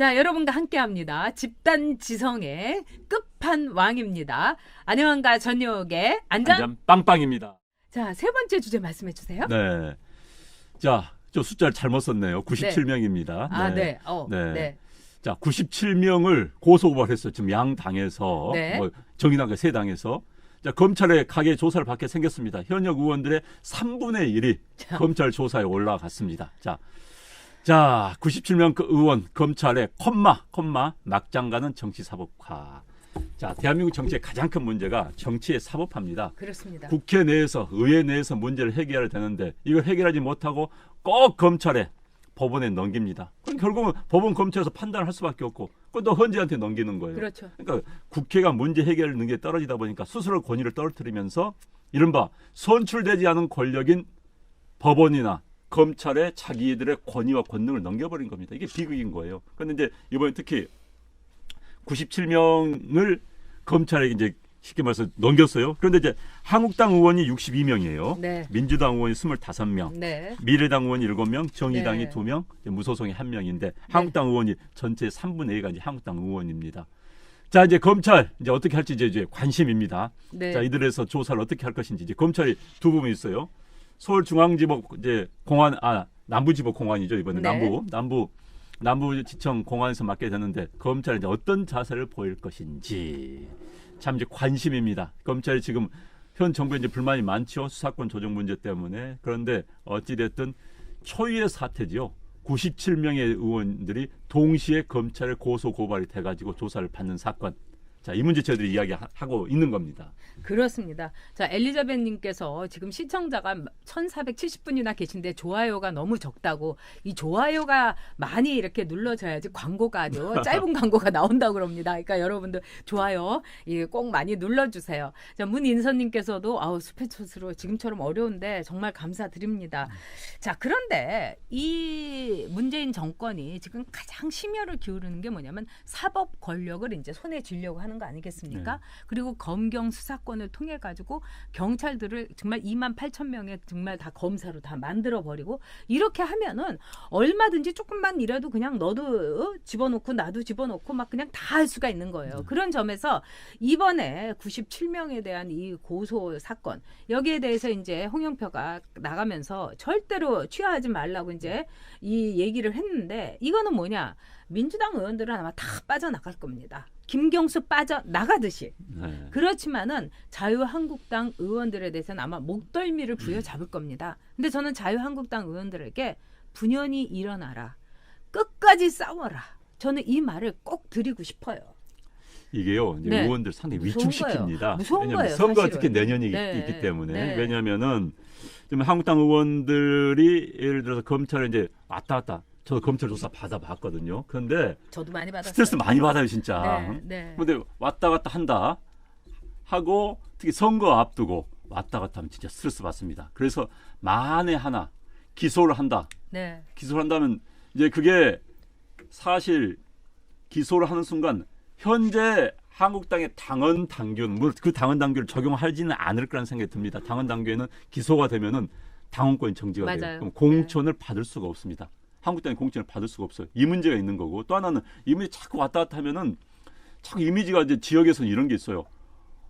자, 여러분과 함께 합니다. 집단 지성의 끝판왕입니다. 안녕한가 전역의 안장. 한점 빵빵입니다. 자, 세 번째 주제 말씀해 주세요. 네. 자, 저 숫자를 잘못 썼네요. 97명입니다. 아, 네. 어, 네. 네. 자, 97명을 고소고발했어요. 지금 양 당에서 네. 뭐 정의당과 세 당에서 자, 검찰의 가계 조사를 받게 생겼습니다. 현역 의원들의 3분의 1이 자. 검찰 조사에 올라갔습니다. 자. 자, 97명 그 의원 검찰의 콤마 콤마 막장가는 정치 사법화. 자, 대한민국 정치의 가장 큰 문제가 정치의 사법화입니다. 그렇습니다. 국회 내에서 의회 내에서 문제를 해결해야 되는데 이걸 해결하지 못하고 꼭 검찰에 법원에 넘깁니다. 그럼 결국은 법원 검찰에서 판단을 할 수밖에 없고 그것도 헌재한테 넘기는 거예요. 그렇죠. 그러니까 국회가 문제 해결 능력이 떨어지다 보니까 스스로 권위를 떨어뜨리면서 이른바 선출되지 않은 권력인 법원이나 검찰에 자기들의 권위와 권능을 넘겨버린 겁니다. 이게 비극인 거예요. 그런데 이제 이번에 특히 97명을 검찰에 이제 쉽게 말해서 넘겼어요. 그런데 이제 한국당 의원이 62명이에요. 네. 민주당 의원이 25명. 네. 미래당 의원이 7명, 정의당이 네. 2명, 무소속이 1명인데 한국당 의원이 전체 3분의 2가 이제 한국당 의원입니다. 자, 이제 검찰 이제 어떻게 할지 이제, 이제 관심입니다. 네. 자, 이들에서 조사를 어떻게 할 것인지 이제 검찰이 두 부분 있어요. 서울중앙지법 이제 공안 아 남부지법 공안이죠 이번에 네. 남부 남부 남부지청 공안에서 맡게 되는데 검찰이 이제 어떤 자세를 보일 것인지 참 이제 관심입니다. 검찰이 지금 현 정부에 이제 불만이 많죠 수사권 조정 문제 때문에 그런데 어찌 됐든 초유의 사태지요. 97명의 의원들이 동시에 검찰에 고소 고발이 돼가지고 조사를 받는 사건. 자, 이 문제 저희들이 이야기하고 있는 겁니다. 그렇습니다. 자, 엘리자벳 님께서 지금 시청자가 1,470분이나 계신데 좋아요가 너무 적다고 이 좋아요가 많이 이렇게 눌러져야지 광고가 아주 짧은 광고가 나온다고 그럽니다. 그러니까 여러분들 좋아요 예, 꼭 많이 눌러주세요. 자, 문인선 님께서도 아우 스페초스로 지금처럼 어려운데 정말 감사드립니다. 자, 그런데 이 문재인 정권이 지금 가장 심혈을 기울이는 게 뭐냐면 사법 권력을 이제 손에 쥐려고 하는 거 아니겠습니까? 네. 그리고 검경 수사권을 통해 가지고 경찰들을 정말 2만 8천 명의 정말 다 검사로 다 만들어 버리고 이렇게 하면은 얼마든지 조금만이라도 그냥 너도 어? 집어넣고 나도 집어넣고 막 그냥 다 할 수가 있는 거예요. 네. 그런 점에서 이번에 97명에 대한 이 고소 사건 여기에 대해서 이제 홍영표가 나가면서 절대로 취하하지 말라고 이제 이 얘기를 했는데 이거는 뭐냐? 민주당 의원들은 아마 다 빠져나갈 겁니다. 김경수 빠져 나가듯이. 네. 그렇지만은 자유한국당 의원들에 대해서는 아마 목덜미를 부여잡을 겁니다. 근데 저는 자유한국당 의원들에게 분연히 일어나라. 끝까지 싸워라. 저는 이 말을 꼭 드리고 싶어요. 이게요 이제 네. 의원들 상당히 위축시킵니다. 무서운 거예요, 선거가 사실은. 특히 내년이 네. 있기 때문에 네. 왜냐하면은 지금 한국당 의원들이 예를 들어서 검찰에 이제 왔다 갔다 저도 검찰 조사 받아봤거든요. 그런데 저도 많이 받았어요. 스트레스 많이 받아요 진짜. 네, 네. 근데 왔다 갔다 한다 하고 특히 선거 앞두고 왔다 갔다 하면 진짜 스트레스 받습니다. 그래서 만에 하나 기소를 한다. 네. 기소를 한다면 이제 그게 사실 기소를 하는 순간 현재 한국당의 당헌 당규는 물론 그 당헌 당규를 적용하지는 않을 거라는 생각이 듭니다. 당헌 당규에는 기소가 되면은 당원권이 정지가 돼요. 맞아요. 그럼 공천을 받을 수가 없습니다. 한국당이 공천을 받을 수가 없어요. 이 문제가 있는 거고 또 하나는 이 문제 자꾸 왔다 갔다 하면은 자꾸 이미지가 이제 지역에서는 이런 게 있어요.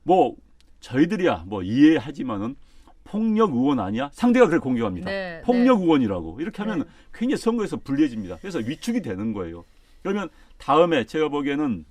뭐 저희들이야 뭐 이해하지만은 폭력 의원 아니야? 상대가 그렇게 공격합니다. 네, 폭력 의원이라고 이렇게 하면 네. 굉장히 선거에서 불리해집니다. 그래서 위축이 되는 거예요. 그러면 다음에 제가 보기에는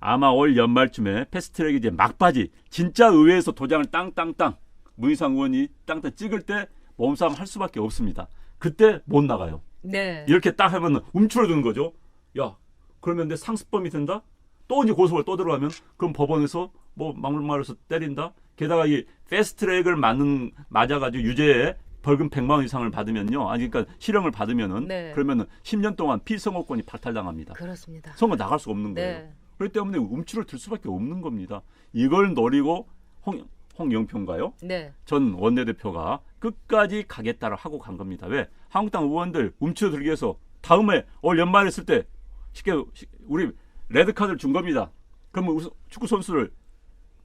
아마 올 연말쯤에 패스트트랙이 이제 막바지 진짜 의회에서 도장을 땅땅땅 문희상 의원이 땅땅 찍을 때 몸싸움 할 수밖에 없습니다. 그때 못 나가요. 네. 이렇게 딱 하면 움츠러드는 거죠. 야, 그러면 내 상습범이 된다? 또 이제 고소를 또 들어가면 그럼 법원에서 뭐 막말해서 때린다? 게다가 이 패스트트랙을 맞는 맞아가지고 유죄에 벌금 100만 원 이상을 받으면요. 아니 그러니까 실형을 받으면은 네. 그러면은 10년 동안 피선거권이 박탈당합니다. 그렇습니다. 선거 나갈 수가 없는 거예요. 네. 그렇기 때문에 움츠러 들 수밖에 없는 겁니다. 이걸 노리고 홍 홍영표인가요? 네. 전 원내대표가 끝까지 가겠다를 하고 간 겁니다. 왜? 한국당 의원들 움츠러들기 위해서 다음에 올 연말 했을 때 쉽게 시- 우리 레드 카드를 준 겁니다. 그러면 우선 축구 선수를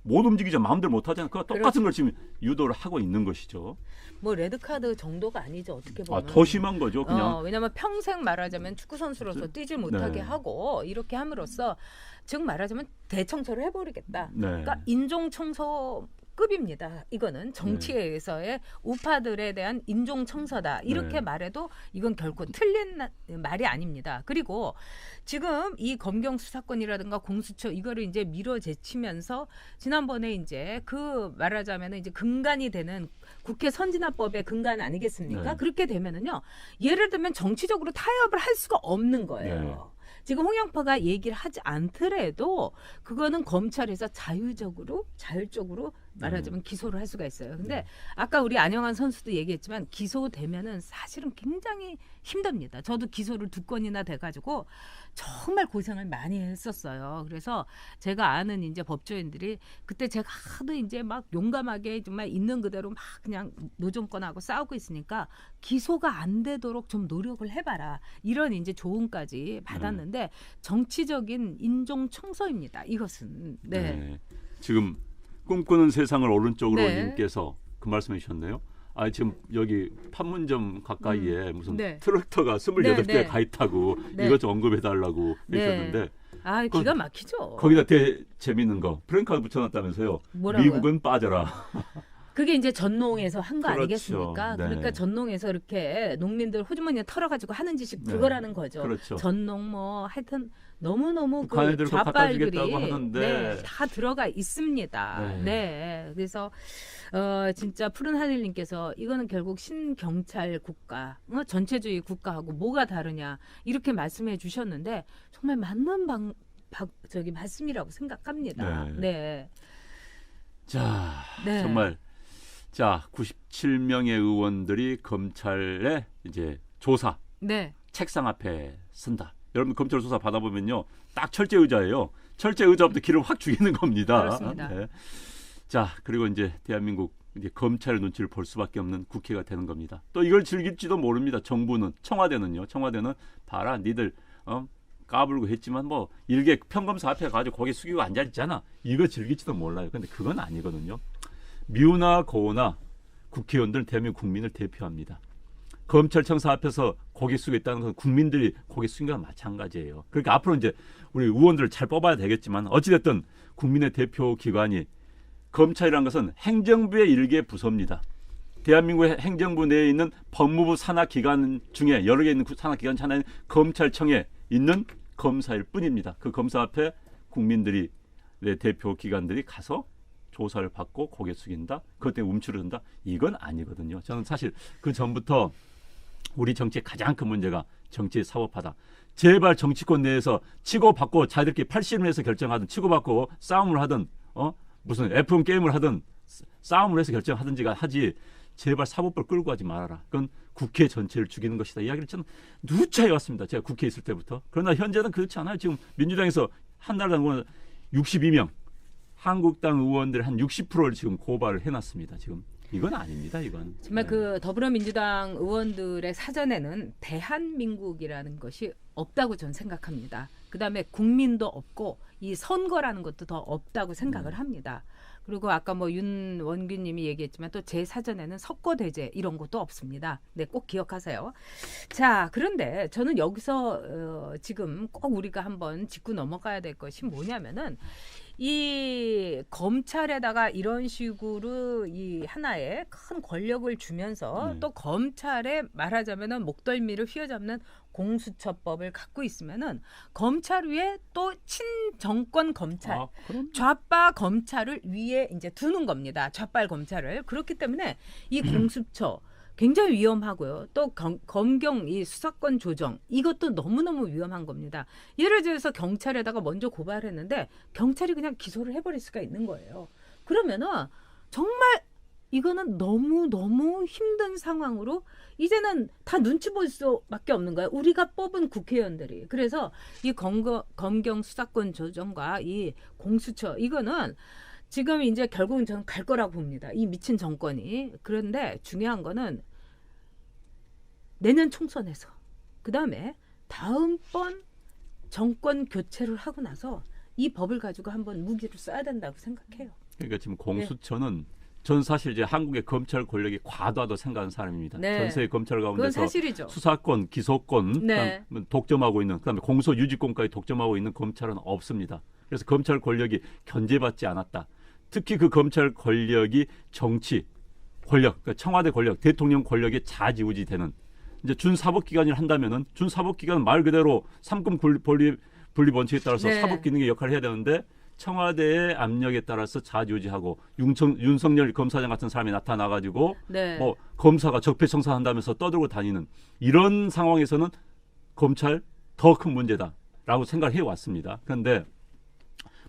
못 움직이죠. 마음대로 못 하잖아요. 그 똑같은 그렇죠. 걸 지금 유도를 하고 있는 것이죠. 뭐 레드 카드 정도가 아니죠 어떻게 아, 보면. 더 심한 거죠. 그냥 어, 왜냐하면 평생 말하자면 축구 선수로서 그렇죠. 뛰질 못하게 네. 하고 이렇게 함으로써 즉 말하자면 대청소를 해버리겠다. 네. 그러니까 인종 청소 급입니다. 이거는 정치에 의해서의 우파들에 대한 인종 청소다. 이렇게 네. 말해도 이건 결코 틀린 나- 말이 아닙니다. 그리고 지금 이 검경 수사권이라든가 공수처 이거를 이제 밀어제치면서 지난번에 이제 그 말하자면 이제 근간이 되는 국회 선진화법의 근간 아니겠습니까? 네. 그렇게 되면은요. 예를 들면 정치적으로 타협을 할 수가 없는 거예요. 네. 지금 홍영파가 얘기를 하지 않더라도 그거는 검찰에서 자유적으로 자율적으로 말하자면 기소를 할 수가 있어요. 근데 네. 아까 우리 안영환 선수도 얘기했지만 기소되면은 사실은 굉장히 힘듭니다. 저도 기소를 두 건이나 돼가지고 정말 고생을 많이 했었어요. 그래서 제가 아는 이제 법조인들이 그때 제가 하도 이제 막 용감하게 정말 있는 그대로 막 그냥 노정권하고 싸우고 있으니까 기소가 안 되도록 좀 노력을 해봐라 이런 이제 조언까지 받았는데 정치적인 인종 청소입니다. 이것은 네. 네. 지금 꿈꾸는 세상을 오른쪽으로 네. 님께서 그 말씀해 주셨네요. 아 지금 여기 판문점 가까이에 무슨 네. 트랙터가 28대 네, 네. 가 있다고 네. 이것 좀 언급해 달라고 네. 해주셨는데 아 기가 막히죠. 거기다 되게 재밌는 거 프랭카드 붙여놨다면서요. 뭐라고요? 미국은 빠져라. 그게 이제 전농에서 한거 그렇죠. 아니겠습니까? 네. 그러니까 전농에서 이렇게 농민들 호주머니에 털어가지고 하는 짓이 네. 그거라는 거죠. 그렇죠. 전농 뭐 하여튼 너무 너무 그 좌빨들이. 네, 다 들어가 있습니다. 네. 네. 그래서 어 진짜 푸른 하늘 님께서 이거는 결국 신경찰 국가, 어, 전체주의 국가하고 뭐가 다르냐 이렇게 말씀해 주셨는데 정말 맞는 방, 방 저기 말씀이라고 생각합니다. 네. 네. 자 네. 정말 자 97명의 의원들이 검찰의 이제 조사 네. 책상 앞에 쓴다. 여러분 검찰 조사 받아보면요, 딱 철제 의자예요. 철제 의자부터 기를 확 죽이는 겁니다. 그렇습니다. 네. 자 그리고 이제 대한민국 이제 검찰의 눈치를 볼 수밖에 없는 국회가 되는 겁니다. 또 이걸 즐길지도 모릅니다. 정부는 청와대는요. 청와대는 봐라, 니들 어, 까불고 했지만 뭐 일개 평검사 앞에 가지고 고개 숙이고 앉아 있잖아. 이거 즐길지도 몰라요. 근데 그건 아니거든요. 미우나 고우나 국회의원들은 대한민국 국민을 대표합니다. 검찰청사 앞에서 고개 숙여 있다는 건 국민들이 고개 숙인 거와 마찬가지예요. 그러니까 앞으로 이제 우리 의원들을 잘 뽑아야 되겠지만 어찌됐든 국민의 대표 기관이 검찰이라는 것은 행정부의 일개 부서입니다. 대한민국의 행정부 내에 있는 법무부 산하 기관 중에 여러 개 있는 구- 산하 기관 하나인 검찰청에 있는 검사일 뿐입니다. 그 검사 앞에 국민들이 내 대표 기관들이 가서 조사를 받고 고개 숙인다. 그것 때문에 움츠러든다. 이건 아니거든요. 저는 사실 그 전부터 우리 정치의 가장 큰 문제가 정치의 사법화다. 제발 정치권 내에서 치고받고 자기들끼리 팔씨름해서 결정하든 치고받고 싸움을 하든 어 무슨 F1 게임을 하든 싸- 싸움을 해서 결정하든지가 하지 제발 사법부를 끌고 가지 말아라. 그건 국회 전체를 죽이는 것이다. 이야기를 저는 누차 해왔습니다. 제가 국회에 있을 때부터. 그러나 현재는 그렇지 않아요. 지금 민주당에서 한나라당 의원 62명, 한국당 의원들 한 60%를 지금 고발을 해놨습니다. 지금 이건 아닙니다. 이건 정말 네. 그 더불어민주당 의원들의 사전에는 대한민국이라는 것이 없다고 저는 생각합니다. 그다음에 국민도 없고 이 선거라는 것도 더 없다고 생각을 음. 합니다. 그리고 아까 뭐 윤원규님이 얘기했지만 또 제 사전에는 석고대제 이런 것도 없습니다. 네, 꼭 기억하세요. 자, 그런데 저는 여기서 어, 지금 꼭 우리가 한번 짚고 넘어가야 될 것이 뭐냐면은 이 검찰에다가 이런 식으로 이 하나의 큰 권력을 주면서 네. 또 검찰에 말하자면은 목덜미를 휘어잡는 공수처법을 갖고 있으면은 검찰 위에 또 친정권 검찰 아, 좌파 검찰을 위에 이제 두는 겁니다. 좌빨 검찰을 그렇기 때문에 이 공수처 굉장히 위험하고요. 또 검, 검경 이 수사권 조정 이것도 너무 너무 위험한 겁니다. 예를 들어서 경찰에다가 먼저 고발했는데 경찰이 그냥 기소를 해버릴 수가 있는 거예요. 그러면은 정말 이거는 너무 너무 힘든 상황으로 이제는 다 눈치 볼 수밖에 없는 거예요. 우리가 뽑은 국회의원들이 그래서 이 검거, 검경 수사권 조정과 이 공수처 이거는 지금 이제 결국은 저는 갈 거라고 봅니다. 이 미친 정권이 그런데 중요한 거는 내년 총선에서 그 다음에 다음번 정권 교체를 하고 나서 이 법을 가지고 한번 무기를 써야 된다고 생각해요. 그러니까 지금 공수처는 전 사실 이제 한국의 검찰 권력이 과도하다고 생각하는 사람입니다. 네. 전 세계 검찰 가운데서. 수사권, 기소권, 네. 그다음 독점하고 있는 그다음에 공소 유지권까지 독점하고 있는 검찰은 없습니다. 그래서 검찰 권력이 견제받지 않았다. 특히 그 검찰 권력이 정치 권력, 그러니까 청와대 권력, 대통령 권력에 좌지우지되는 이제 준사법기관을 한다면은 준사법기관은 말 그대로 삼금 분리, 분리 원칙에 따라서 네. 사법 기능의 역할을 해야 되는데 청와대의 압력에 따라서 좌지우지하고 윤청, 윤석열 검사장 같은 사람이 나타나가지고 네. 뭐 검사가 적폐청산한다면서 떠들고 다니는 이런 상황에서는 검찰 더 큰 문제다라고 생각을 해왔습니다. 그런데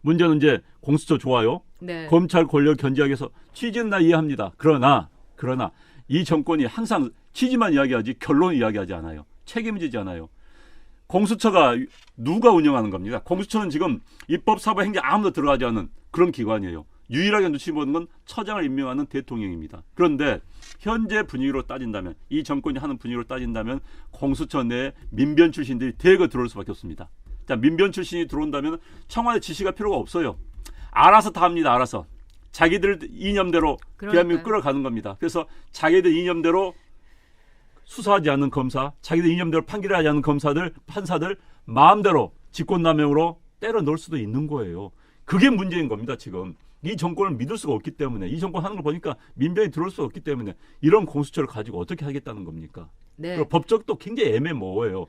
문제는 이제 공수처 좋아요. 네. 검찰 권력 견제하기 위해서 취지는 나 이해합니다. 그러나 그러나 이 정권이 항상 취지만 이야기하지 결론 이야기하지 않아요. 책임지지 않아요. 공수처가 누가 운영하는 겁니다. 공수처는 지금 입법, 사법, 행정 아무도 들어가지 않는 그런 기관이에요. 유일하게 눈치 보는 건 처장을 임명하는 대통령입니다. 그런데 현재 분위기로 따진다면 이 정권이 하는 분위기로 따진다면 공수처 내에 민변 출신들이 대거 들어올 수밖에 없습니다. 자, 민변 출신이 들어온다면 청와대 지시가 필요가 없어요. 알아서 다 합니다. 알아서. 자기들 이념대로 대한민국 그러니까요. 끌어가는 겁니다. 그래서 자기들 이념대로 수사하지 않는 검사, 자기들 이념대로 판결하지 않는 검사들, 판사들 마음대로 직권남용으로 때려 넣을 수도 있는 거예요. 그게 문제인 겁니다, 지금. 이 정권을 믿을 수가 없기 때문에 이 정권 하는 걸 보니까 민변이 들어올 수가 없기 때문에 이런 공수처를 가지고 어떻게 하겠다는 겁니까? 네. 그리고 법적도 굉장히 애매모호해요.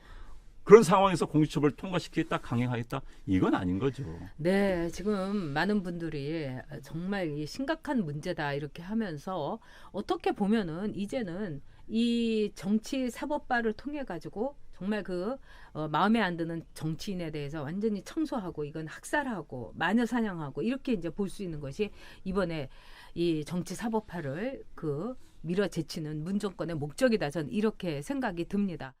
그런 상황에서 공수처를 통과시키겠다, 강행하겠다 이건 아닌 거죠. 네, 지금 많은 분들이 정말 이 심각한 문제다 이렇게 하면서 어떻게 보면은 이제는 이 정치 사법화를 통해 가지고 정말 그 어, 마음에 안 드는 정치인에 대해서 완전히 청소하고 이건 학살하고 마녀 사냥하고 이렇게 이제 볼 수 있는 것이 이번에 이 정치 사법화를 그 밀어제치는 문 정권의 목적이다 전 이렇게 생각이 듭니다.